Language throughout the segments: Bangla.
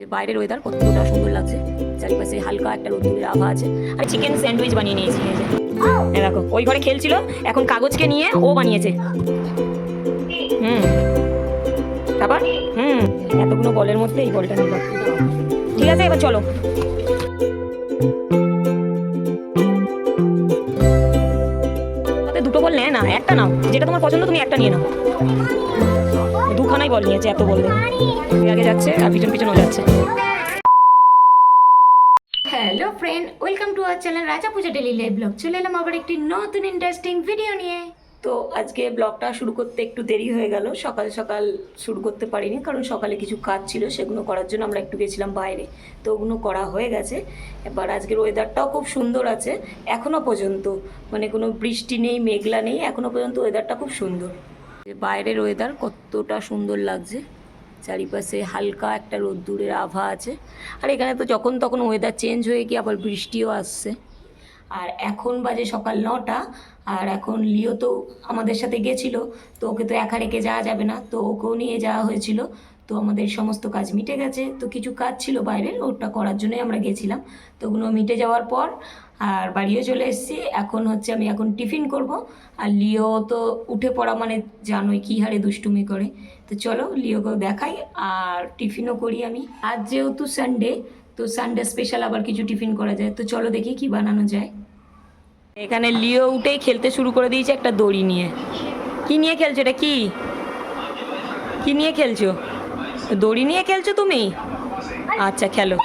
বাইরের ওয়েদার কতটা সুন্দর লাগছে। চারিপাশে হালকা একটা রোদ্দুরের আভা আছে। আর চিকেন স্যান্ডউইচ বানিয়ে নিয়েছি। দেখো ওই ঘরে খেলছিল এখন কাগজকে নিয়ে ও বানিয়েছে। হুম। তারপর? হুম। এতগুলো বলের মধ্যে এই বলটা নিলাম ঠিক আছে এবার চলো। দুটো বল নেয় না একটা নাও। যেটা তোমার পছন্দ তুমি একটা নিয়ে নাও। দুখানাই বল নিয়েছে এত বল দিয়ে। আগে যাচ্ছে আর পিছন পিছন যাচ্ছে। Hello friend welcome to our channel Raja Puja daily live blog চলে এলাম আবার একটি নতুন ইন্টারেস্টিং ভিডিও নিয়ে। তো আজকে ব্লগটা শুরু করতে একটু দেরি হয়ে গেল। সকাল সকাল শুরু করতে পারিনি কারণ সকালে কিছু কাজ ছিল সেগুলো করার জন্য আমরা একটু গেছিলাম বাইরে। তো ওগুলো করা হয়ে গেছে। এবার আজকের ওয়েদারটাও খুব সুন্দর আছে এখনও পর্যন্ত। মানে কোনো বৃষ্টি নেই মেঘলা নেই এখনও পর্যন্ত ওয়েদারটা খুব সুন্দর। যে বাইরের ওয়েদার কতটা সুন্দর লাগছে। চারিপাশে হালকা একটা রোদ্দুরের আভা আছে। আর এখানে তো যখন তখন ওয়েদার চেঞ্জ হয়ে গিয়ে আবার বৃষ্টিও আসছে। আর এখন বাজে সকাল নটা, আর এখন লিও তো আমাদের সাথে গেছিল, তো ওকে তো একা রেখে যাওয়া যাবে না, তো ওকেও নিয়ে যাওয়া হয়েছিল। তো আমাদের সমস্ত কাজ মিটে গেছে। তো কিছু কাজ ছিল বাইরের, ওটা করার জন্যই আমরা গেছিলাম। তো ওগুলো মিটে যাওয়ার পর আর বাড়িও চলে এসেছি। এখন হচ্ছে আমি এখন টিফিন করব। আর লিও তো উঠে পড়া মানে জানোই কী হারে দুষ্টুমি করে। তো চলো লিওকেও দেখাই আর টিফিনও করি আমি। আজ যেহেতু সানডে তো সানডে স্পেশাল আবার কিছু টিফিন করা যায়। তো চলো দেখি কি বানানো যায়। এখানে লিও উঠেই খেলতে শুরু করে দিয়েছে একটা দড়ি নিয়ে। কি নিয়ে খেলছো? এটা কি? কি নিয়ে খেলছো? দড়ি নিয়ে খেলছো তুমি? আচ্ছা খেলো।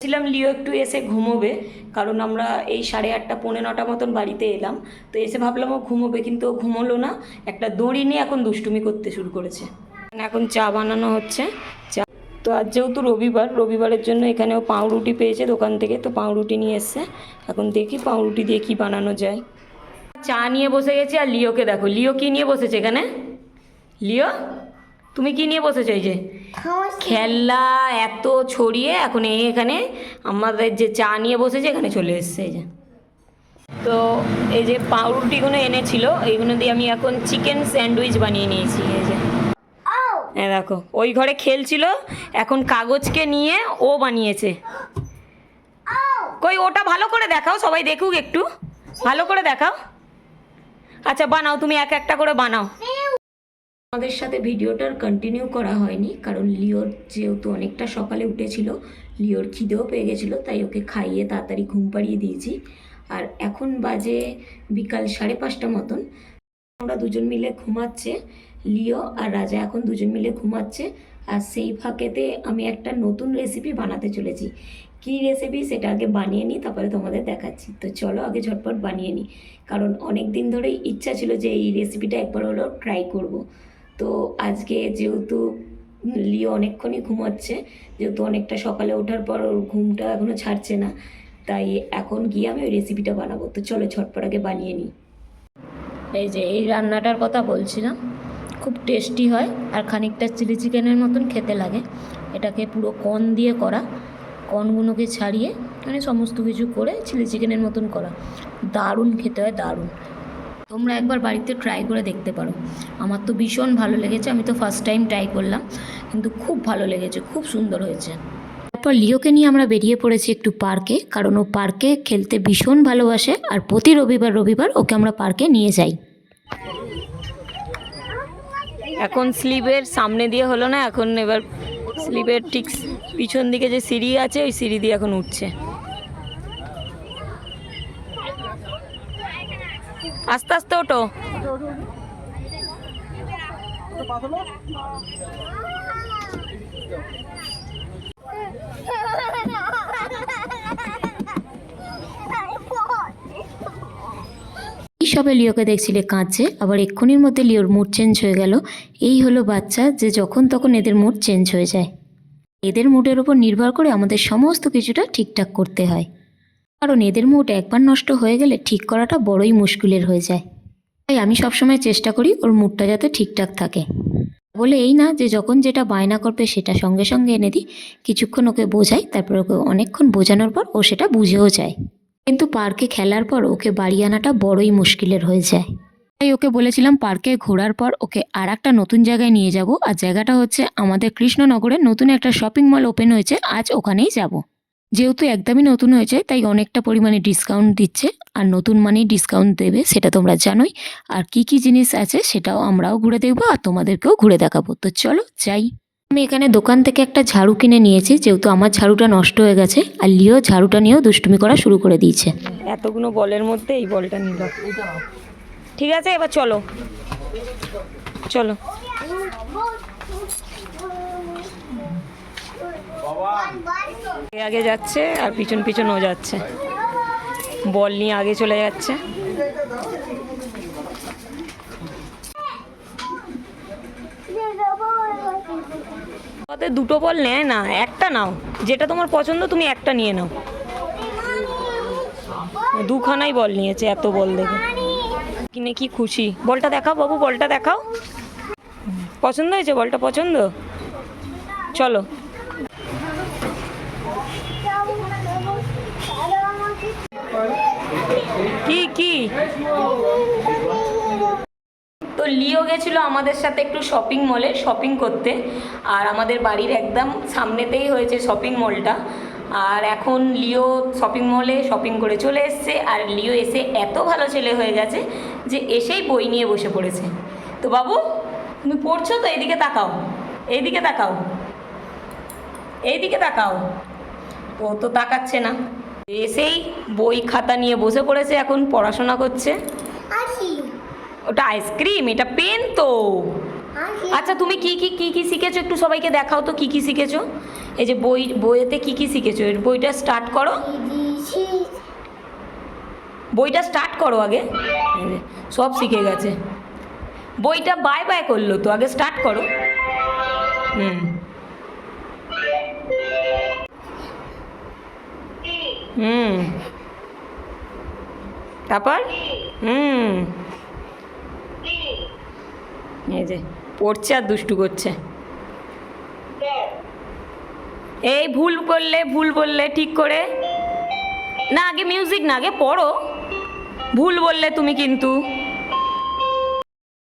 ছিলাম লিও একটু এসে ঘুমোবে, কারণ আমরা এই সাড়ে আটটা, পৌনে নটা মতন বাড়িতে এলাম। তো এসে ভাবলাম ও ঘুমোবে, কিন্তু ও ঘুমোলো না। একটা দড়ি নিয়ে এখন দুষ্টুমি করতে শুরু করেছে। এখন চা বানানো হচ্ছে। চা তো আজ যেহেতু রবিবার, রবিবারের জন্য এখানেও পাউরুটি পেয়েছে দোকান থেকে, তো পাউরুটি নিয়ে এসছে। এখন দেখি পাউরুটি দিয়ে কি বানানো যায়। চা নিয়ে বসে গেছি আর লিওকে দেখো। লিও কি নিয়ে বসেছে এখানে? লিও? তুমি কি নিয়ে বসেছো এই যে? খেলা এত ছড়িয়ে এখন এই এখানে আমাদের যে চা নিয়ে বসেছে এখানে চলে এসছে এই যে। তো এই যে পাউরুটিগুলো এনেছিল এইগুলো দিয়ে আমি এখন চিকেন স্যান্ডউইচ বানিয়ে নিয়েছি এই যে। হ্যাঁ দেখো ওই ঘরে খেলছিল এখন কাগজকে নিয়ে ও বানিয়েছে। কই ওটা ভালো করে দেখাও সবাই দেখুক একটু। ভালো করে দেখাও। আচ্ছা বানাও তুমি এক একটা করে বানাও। আমাদের সাথে ভিডিওটার কন্টিনিউ করা হয়নি, কারণ লিওর যেহেতু অনেকটা সকালে উঠেছিল, লিওর খিদেও পেয়ে গেছিল, তাই ওকে খাইয়ে তাড়াতাড়ি ঘুম পাড়িয়ে দিয়েছি। আর এখন বাজে বিকাল সাড়ে পাঁচটা মতন, আমরা দুজন মিলে ঘুমাচ্ছে, লিও আর রাজা এখন দুজন মিলে ঘুমাচ্ছে, আর সেই ফাঁকেতে আমি একটা নতুন রেসিপি বানাতে চলেছি। কী রেসিপি সেটা আগে বানিয়ে নিই, তারপরে তোমাদের দেখাচ্ছি। তো চলো আগে ঝটপট বানিয়ে নিই, কারণ অনেক দিন ধরেই ইচ্ছা ছিল যে এই রেসিপিটা একবার হলেও ট্রাই করব। তো আজকে যেহেতু লিও অনেকক্ষণই ঘুমাচ্ছে, যেহেতু অনেকটা সকালে ওঠার পর ওর ঘুমটা এখনও ছাড়ছে না, তাই এখন গিয়ে আমি ওই রেসিপিটা বানাবো। তো চলো ঝটপট আগে বানিয়ে নিই। এই যে এই রান্নাটার কথা বলছিলাম, খুব টেস্টি হয় আর খানিকটা চিলি চিকেনের মতন খেতে লাগে। এটাকে পুরো কর্ন দিয়ে করা কর্নগুলোকে ছাড়িয়ে মানে সমস্ত কিছু করে চিলি চিকেনের মতন করা। দারুণ খেতে হয়, দারুণ। তোমরা একবার বাড়িতে ট্রাই করে দেখতে পারো। আমার তো ভীষণ ভালো লেগেছে, আমি তো ফার্স্ট টাইম ট্রাই করলাম, কিন্তু খুব ভালো লেগেছে, খুব সুন্দর হয়েছে। তারপর লিওকে নিয়ে আমরা বেরিয়ে পড়েছি একটু পার্কে কারণ ও পার্কে খেলতে ভীষণ ভালোবাসে, আর প্রতি রবিবার রবিবার ওকে আমরা পার্কে নিয়ে যাই। এখন স্লিপের সামনে দিয়ে হলো না, এখন এবার স্লিপের ঠিক পিছন দিকে যে সিঁড়ি আছে, ওই সিঁড়ি দিয়ে এখন উঠছে। আস্তে আস্তে ওটো সবে লিওকে দেখছিলে কাঁদছে, আবার এক্ষুনির মধ্যে লিওর মুড চেঞ্জ হয়ে গেল। এই হলো বাচ্চা যে যখন তখন এদের মুড চেঞ্জ হয়ে যায়। এদের মুডের ওপর নির্ভর করে আমাদের সমস্ত কিছুটা ঠিকঠাক করতে হয়। কারণ এদের মুড একবার নষ্ট হয়ে গেলে ঠিক করাটা বড়ই মুশকিলের হয়ে যায়। তাই আমি সবসময় চেষ্টা করি ওর মুডটা যাতে ঠিকঠাক থাকে। বলে এই না যে যখন যেটা বায়না করবে সেটা সঙ্গে সঙ্গে এনে দিই, কিছুক্ষণ ওকে বোঝাই, তারপর ওকে অনেকক্ষণ বোঝানোর পর ও সেটা বুঝেও যায়। কিন্তু পার্কে খেলার পর ওকে বাড়ি আনাটা বড়ই মুশকিলের হয়ে যায়। তাই ওকে বলেছিলাম পার্কে ঘোরার পর ওকে আর একটা নতুন জায়গায় নিয়ে যাব। আর জায়গাটা হচ্ছে আমাদের কৃষ্ণনগরে নতুন একটা শপিং মল ওপেন হয়েছে, আজ ওখানেই যাব। যেহেতু একদমই নতুন হয়েছে, তাই অনেকটা পরিমাণে ডিসকাউন্ট দিচ্ছে। আর নতুন মানেই ডিসকাউন্ট দেবে, সেটা তোমরা জানোই। আর কি কি জিনিস আছে, সেটাও আমরাও ঘুরে দেখব আর তোমাদেরকেও ঘুরে দেখাবো। তো চলো যাই। আমি এখানে দোকান থেকে একটা ঝাড়ু কিনে নিয়েছি, যেহেতু আমার ঝাড়ুটা নষ্ট হয়ে গেছে, আর লিও ঝাড়ুটা নিয়েও দুষ্টুমি করা শুরু করে দিয়েছে। এতগুলো বলের মধ্যে এই বলটা নিল। ঠিক আছে, এবার চলো। চলো। আগে যাচ্ছে আর পিছন পিছন ও যাচ্ছে। বল নিয়ে আগে চলে যাচ্ছে। দুটো বল নেয় না, একটা নাও। যেটা তোমার পছন্দ, তুমি একটা নিয়ে নাও। দুখানাই বল নিয়েছে এত বল দেখে। কিনে কি খুশি। বলটা দেখাও বাবু, বলটা দেখাও। পছন্দ হয়েছে বলটা? পছন্দ? চলো। তো লিও গেছিল আমাদের সাথে একটু শপিং মলে শপিং করতে। আর আমাদের বাড়ির একদম সামনেতেই হয়েছে শপিং মলটা আর এখন লিও শপিং মলে শপিং করে চলে এসছে। আর লিও এসে এত ভালো ছেলে হয়ে গেছে যে এসেই বই নিয়ে বসে পড়েছে। তো বাবু, তুমি পড়ছো তো? এইদিকে তাকাও। এইদিকে তাকাও। এইদিকে তাকাও। ও তো তাকাচ্ছে না। এসেই বই খাতা নিয়ে বসে পড়েছে এখন পড়াশোনা করছে। ওটা আইসক্রিম এটা পেন তো। আচ্ছা তুমি কি কি কি কি শিখেছো? একটু সবাইকে দেখাও তো কি কি শিখেছো? এই যে বই বইয়েতে কি কি শিখেছো? এর বইটা স্টার্ট করো। বইটা স্টার্ট করো আগে। সব শিখে গেছে। বইটা বাই বাই করল তো আগে স্টার্ট করো। হুম। হুম। তারপর? হুম। এই যে, পড়ছে আর দুষ্টু করছে। এই ভুল করলে ভুল বললে ঠিক করে। না, আগে মিউজিক না, আগে পড়ো। ভুল বললে তুমি কিন্তু।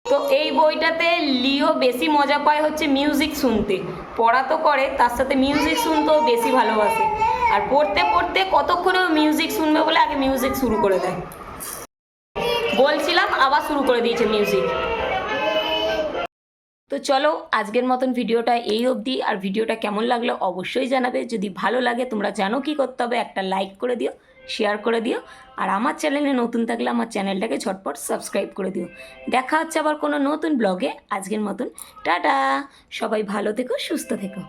তো এই বইটাতে লিও বেশি মজা পায় হচ্ছে মিউজিক শুনতে। পড়া তো করে, তার সাথে মিউজিক শুনতেও বেশি ভালোবাসে। আর পড়তে পড়তে কতক্ষণে মিউজিক শুনবে বলে আগে মিউজিক শুরু করে দেয়। বলছিলাম, আবার শুরু করে দিয়েছে মিউজিক তো চলো আজকের মতন ভিডিওটা এই অবধি, আর ভিডিওটা কেমন লাগল অবশ্যই জানাবে। যদি ভালো লাগে তোমরা জানো কি করতে হবে, একটা লাইক করে দিও শেয়ার করে দিও, আর আমার চ্যানেলে নতুন থাকলে আমার চ্যানেলটাকে ঝটপট সাবস্ক্রাইব করে দিও। দেখা হচ্ছে আবার কোনো নতুন ব্লগে আজকের মতন, টাটা! সবাই ভালো থেকো, সুস্থ থেকো।